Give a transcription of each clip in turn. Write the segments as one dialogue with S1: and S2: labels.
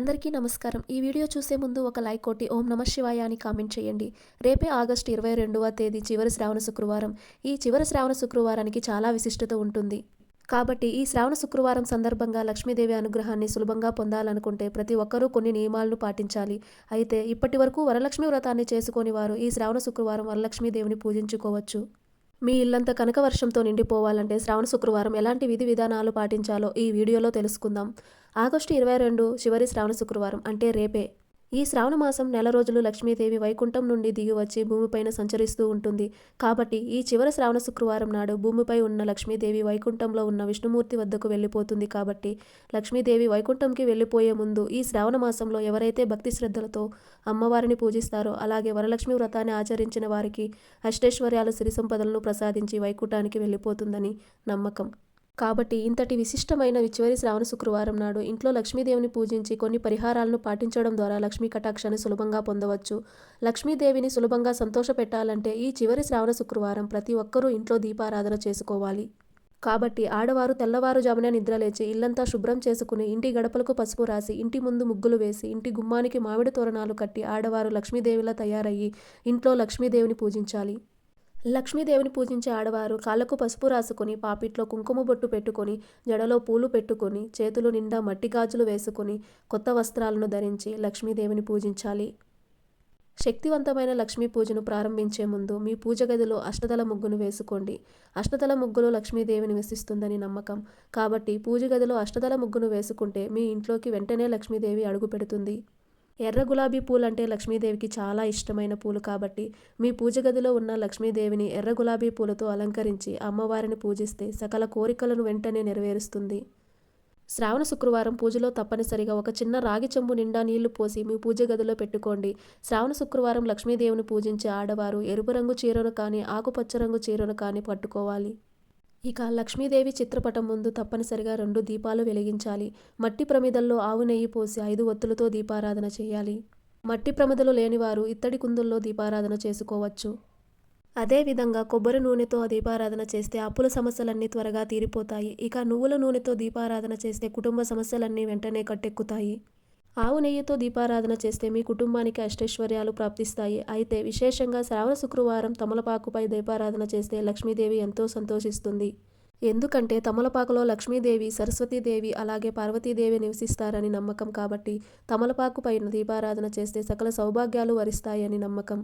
S1: అందరికీ నమస్కారం. ఈ వీడియో చూసే ముందు ఒక లైక్ కొట్టి ఓం నమ శివాయ అని కామెంట్ చేయండి. రేపే ఆగస్టు ఇరవై రెండవ తేదీ చివరి శ్రావణ శుక్రవారం. ఈ చివరి శ్రావణ శుక్రవారానికి చాలా విశిష్టత ఉంటుంది. కాబట్టి ఈ శ్రావణ శుక్రవారం సందర్భంగా లక్ష్మీదేవి అనుగ్రహాన్ని సులభంగా పొందాలనుకుంటే ప్రతి ఒక్కరూ కొన్ని నియమాలను పాటించాలి. అయితే ఇప్పటి వరకు వరలక్ష్మి వ్రతాన్ని చేసుకొని వారు ఈ శ్రావణ శుక్రవారం వరలక్ష్మీదేవిని పూజించుకోవచ్చు. మీ ఇల్లంతా కనక వర్షంతో నిండిపోవాలంటే శ్రావణ శుక్రవారం ఎలాంటి విధి విధానాలు పాటించాలో ఈ వీడియోలో తెలుసుకుందాం. ఆగస్టు ఇరవై రెండు చివరి శ్రావణ శుక్రవారం అంటే రేపే. ఈ శ్రావణ మాసం నెల రోజులు లక్ష్మీదేవి వైకుంఠం నుండి దిగి వచ్చి భూమిపైన సంచరిస్తూ ఉంటుంది. కాబట్టి ఈ చివరి శ్రావణ శుక్రవారం నాడు భూమిపై ఉన్న లక్ష్మీదేవి వైకుంఠంలో ఉన్న విష్ణుమూర్తి వద్దకు వెళ్ళిపోతుంది కాబట్టి లక్ష్మీదేవి వైకుంఠంకి వెళ్ళిపోయే ముందు ఈ శ్రావణ మాసంలో ఎవరైతే భక్తి శ్రద్ధలతో అమ్మవారిని పూజిస్తారో అలాగే వరలక్ష్మి వ్రతాన్ని ఆచరించిన వారికి అష్టైశ్వర్యాలు సిరి సంపదలను ప్రసాదించి వైకుంఠానికి వెళ్ళిపోతుందని నమ్మకం. కాబట్టి ఇంతటి విశిష్టమైన చివరి శ్రావణ శుక్రవారం నాడు ఇంట్లో లక్ష్మీదేవిని పూజించి కొన్ని పరిహారాలను పాటించడం ద్వారా లక్ష్మీ కటాక్షాన్ని సులభంగా పొందవచ్చు. లక్ష్మీదేవిని సులభంగా సంతోషపెట్టాలంటే ఈ చివరి శ్రావణ శుక్రవారం ప్రతి ఒక్కరూ ఇంట్లో దీపారాధన చేసుకోవాలి. కాబట్టి ఆడవారు తెల్లవారుజామునే నిద్రలేచి ఇల్లంతా శుభ్రం చేసుకుని ఇంటి గడపలకు పసుపు రాసి ఇంటి ముందు ముగ్గులు వేసి ఇంటి గుమ్మానికి మామిడి తోరణాలు కట్టి ఆడవారు లక్ష్మీదేవిలా తయారయ్యి ఇంట్లో లక్ష్మీదేవిని పూజించాలి. లక్ష్మీదేవిని పూజించే ఆడవారు కాళ్ళకు పసుపు రాసుకొని పాపిట్లో కుంకుమ బొట్టు పెట్టుకొని జడలో పూలు పెట్టుకొని చేతులు నిండా మట్టి గాజులు వేసుకొని కొత్త వస్త్రాలను ధరించి లక్ష్మీదేవిని పూజించాలి. శక్తివంతమైన లక్ష్మీ పూజను ప్రారంభించే ముందు మీ పూజ గదిలో అష్టదల ముగ్గును వేసుకోండి. అష్టదల ముగ్గులో లక్ష్మీదేవిని నివసిస్తుందని నమ్మకం. కాబట్టి పూజ గదిలో అష్టదల ముగ్గును వేసుకుంటే మీ ఇంట్లోకి వెంటనే లక్ష్మీదేవి అడుగు పెడుతుంది. ఎర్ర గులాబీ పూలు అంటే లక్ష్మీదేవికి చాలా ఇష్టమైన పూలు కాబట్టి మీ పూజ గదిలో ఉన్న లక్ష్మీదేవిని ఎర్ర గులాబీ పూలతో అలంకరించి అమ్మవారిని పూజిస్తే సకల కోరికలను వెంటనే నెరవేరుస్తుంది. శ్రావణ శుక్రవారం పూజలో తప్పనిసరిగా ఒక చిన్న రాగి చెంబు నిండా నీళ్ళు పోసి మీ పూజ గదిలో పెట్టుకోండి. శ్రావణ శుక్రవారం లక్ష్మీదేవిని పూజించే ఆడవారు ఎరుపు రంగు చీరను కానీ ఆకుపచ్చ రంగు చీరను కానీ పట్టుకోవాలి. ఇక లక్ష్మీదేవి చిత్రపటం ముందు తప్పనిసరిగా రెండు దీపాలు వెలిగించాలి. మట్టి ప్రమిదల్లో ఆవు నెయ్యి పోసి ఐదు ఒత్తులతో దీపారాధన చేయాలి. మట్టి ప్రమిదలు లేనివారు ఇత్తడి కుందుల్లో దీపారాధన చేసుకోవచ్చు. అదేవిధంగా కొబ్బరి నూనెతో దీపారాధన చేస్తే అప్పుల సమస్యలన్నీ త్వరగా తీరిపోతాయి. ఇక నువ్వుల నూనెతో దీపారాధన చేస్తే కుటుంబ సమస్యలన్నీ వెంటనే కట్టెక్కుతాయి. ఆవు నెయ్యితో దీపారాధన చేస్తే మీ కుటుంబానికి అష్టైశ్వర్యాలు ప్రాప్తిస్తాయి. అయితే విశేషంగా శ్రావణ శుక్రవారం తమలపాకుపై దీపారాధన చేస్తే లక్ష్మీదేవి ఎంతో సంతోషిస్తుంది. ఎందుకంటే తమలపాకులో లక్ష్మీదేవి సరస్వతీదేవి అలాగే పార్వతీదేవి నివసిస్తారని నమ్మకం కాబట్టి తమలపాకు పైన దీపారాధన చేస్తే సకల సౌభాగ్యాలు వరిస్తాయని నమ్మకం.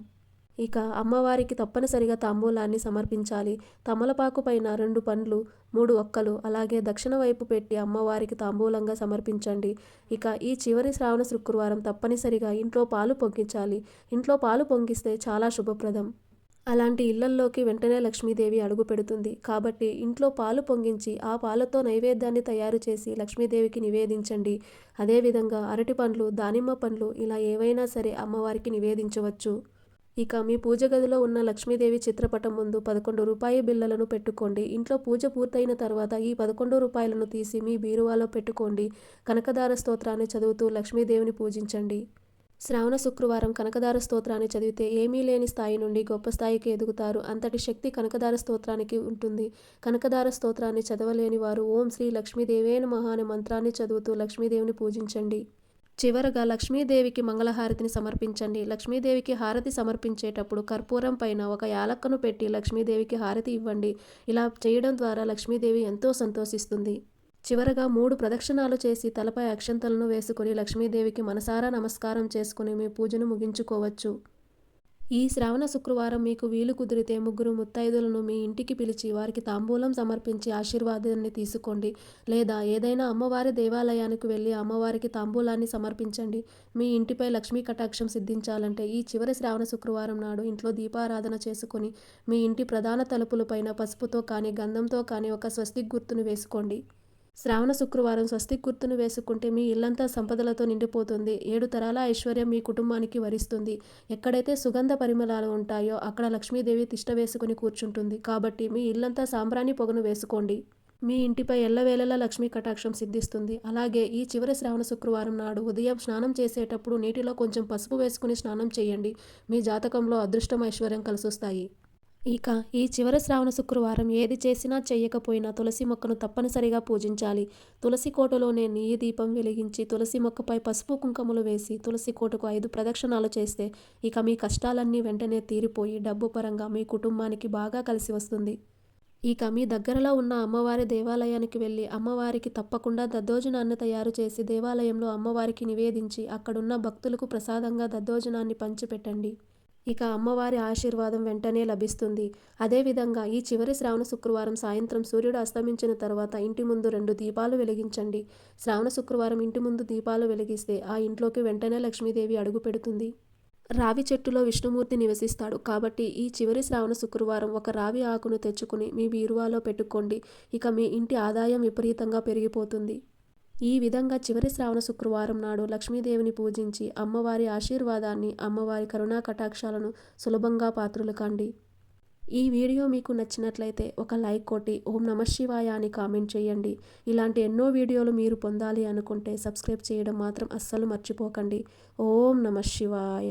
S1: ఇక అమ్మవారికి తప్పనిసరిగా తాంబూలాన్ని సమర్పించాలి. తమలపాకు పైన రెండు పండ్లు మూడు ఒక్కలు అలాగే దక్షిణ వైపు పెట్టి అమ్మవారికి తాంబూలంగా సమర్పించండి. ఇక ఈ చివరి శ్రావణ శుక్రవారం తప్పనిసరిగా ఇంట్లో పాలు పొంగించాలి. ఇంట్లో పాలు పొంగిస్తే చాలా శుభప్రదం. అలాంటి ఇళ్ళల్లోకి వెంటనే లక్ష్మీదేవి అడుగు పెడుతుంది. కాబట్టి ఇంట్లో పాలు పొంగించి ఆ పాలతో నైవేద్యాన్ని తయారు చేసి లక్ష్మీదేవికి నివేదించండి. అదేవిధంగా అరటి పండ్లు దానిమ్మ పండ్లు ఇలా ఏవైనా సరే అమ్మవారికి నివేదించవచ్చు. ఇక మీ పూజ గదిలో ఉన్న లక్ష్మీదేవి చిత్రపటం ముందు పదకొండు రూపాయి బిళ్ళలను పెట్టుకోండి. ఇంట్లో పూజ పూర్తయిన తర్వాత ఈ పదకొండు రూపాయలను తీసి మీ బీరువాలో పెట్టుకోండి. కనకదార స్తోత్రాన్ని చదువుతూ లక్ష్మీదేవిని పూజించండి. శ్రావణ శుక్రవారం కనకదార స్తోత్రాన్ని చదివితే ఏమీ లేని స్థాయి నుండి గొప్ప స్థాయికి ఎదుగుతారు. అంతటి శక్తి కనకదార స్తోత్రానికి ఉంటుంది. కనకదార స్తోత్రాన్ని చదవలేని వారు ఓం శ్రీ లక్ష్మీదేవేన మహా అనే మంత్రాన్ని చదువుతూ లక్ష్మీదేవిని పూజించండి. చివరగా లక్ష్మీదేవికి మంగళహారతిని సమర్పించండి. లక్ష్మీదేవికి హారతి సమర్పించేటప్పుడు కర్పూరం పైన ఒక యాలక్కను పెట్టి లక్ష్మీదేవికి హారతి ఇవ్వండి. ఇలా చేయడం ద్వారా లక్ష్మీదేవి ఎంతో సంతోషిస్తుంది. చివరగా మూడు ప్రదక్షిణాలు చేసి తలపై అక్షంతలను వేసుకుని లక్ష్మీదేవికి మనసారా నమస్కారం చేసుకుని మీ పూజను ముగించుకోవచ్చు. ఈ శ్రావణ శుక్రవారం మీకు వీలు కుదిరితే ముగ్గురు ముత్తైదులను మీ ఇంటికి పిలిచి వారికి తాంబూలం సమర్పించి ఆశీర్వాదాన్ని తీసుకోండి. లేదా ఏదైనా అమ్మవారి దేవాలయానికి వెళ్ళి అమ్మవారికి తాంబూలాన్ని సమర్పించండి. మీ ఇంటిపై లక్ష్మీ కటాక్షం సిద్ధించాలంటే ఈ చివరి శ్రావణ శుక్రవారం నాడు ఇంట్లో దీపారాధన చేసుకుని మీ ఇంటి ప్రధాన తలుపులపైన పసుపుతో కానీ గంధంతో కానీ ఒక స్వస్తిక్ గుర్తును వేసుకోండి. శ్రావణ శుక్రవారం స్వస్తి గుర్తును వేసుకుంటే మీ ఇల్లంతా సంపదలతో నిండిపోతుంది. ఏడు తరాల ఐశ్వర్యం మీ కుటుంబానికి వరిస్తుంది. ఎక్కడైతే సుగంధ పరిమళాలు ఉంటాయో అక్కడ లక్ష్మీదేవి తిష్ట వేసుకుని కూర్చుంటుంది. కాబట్టి మీ ఇల్లంతా సాంబ్రాణి పొగను వేసుకోండి. మీ ఇంటిపై ఎల్లవేళలా లక్ష్మీ కటాక్షం సిద్ధిస్తుంది. అలాగే ఈ చివరి శ్రావణ శుక్రవారం నాడు ఉదయం స్నానం చేసేటప్పుడు నీటిలో కొంచెం పసుపు వేసుకుని స్నానం చేయండి. మీ జాతకంలో అదృష్టం ఐశ్వర్యం కలిసొస్తాయి. ఇక ఈ చివరి శ్రావణ శుక్రవారం ఏది చేసినా చేయకపోయినా తులసి మొక్కను తప్పనిసరిగా పూజించాలి. తులసి కోటలోనే నెయ్యి దీపం వెలిగించి తులసి మొక్కపై పసుపు కుంకుమలు వేసి తులసి కోటకు ఐదు ప్రదక్షిణాలు చేస్తే ఇక మీ కష్టాలన్నీ వెంటనే తీరిపోయి డబ్బు పరంగా మీ కుటుంబానికి బాగా కలిసి వస్తుంది. ఇక మీ దగ్గరలో ఉన్న అమ్మవారి దేవాలయానికి వెళ్ళి అమ్మవారికి తప్పకుండా దద్దోజనాన్ని తయారు చేసి దేవాలయంలో అమ్మవారికి నివేదించి అక్కడున్న భక్తులకు ప్రసాదంగా దద్దోజనాన్ని పంచిపెట్టండి. ఇక అమ్మవారి ఆశీర్వాదం వెంటనే లభిస్తుంది. అదేవిధంగా ఈ చివరి శ్రావణ శుక్రవారం సాయంత్రం సూర్యుడు అస్తమించిన తర్వాత ఇంటి ముందు రెండు దీపాలు వెలిగించండి. శ్రావణ శుక్రవారం ఇంటి ముందు దీపాలు వెలిగిస్తే ఆ ఇంట్లోకి వెంటనే లక్ష్మీదేవి అడుగు పెడుతుంది. రావి చెట్టులో విష్ణుమూర్తి నివసిస్తాడు. కాబట్టి ఈ చివరి శ్రావణ శుక్రవారం ఒక రావి ఆకును తెచ్చుకుని మీ బీరువాలో పెట్టుకోండి. ఇక మీ ఇంటి ఆదాయం విపరీతంగా పెరిగిపోతుంది. ఈ విధంగా చివరి శ్రావణ శుక్రవారం నాడు లక్ష్మీదేవిని పూజించి అమ్మవారి ఆశీర్వాదాన్ని అమ్మవారి కరుణా కటాక్షాలను సులభంగా పాత్రులు కండి ఈ వీడియో మీకు నచ్చినట్లయితే ఒక లైక్ కొట్టి ఓం నమ శివాయ అని కామెంట్ చేయండి. ఇలాంటి ఎన్నో వీడియోలు మీరు పొందాలి అనుకుంటే సబ్స్క్రైబ్ చేయడం మాత్రం అస్సలు మర్చిపోకండి. ఓం నమ శివాయ.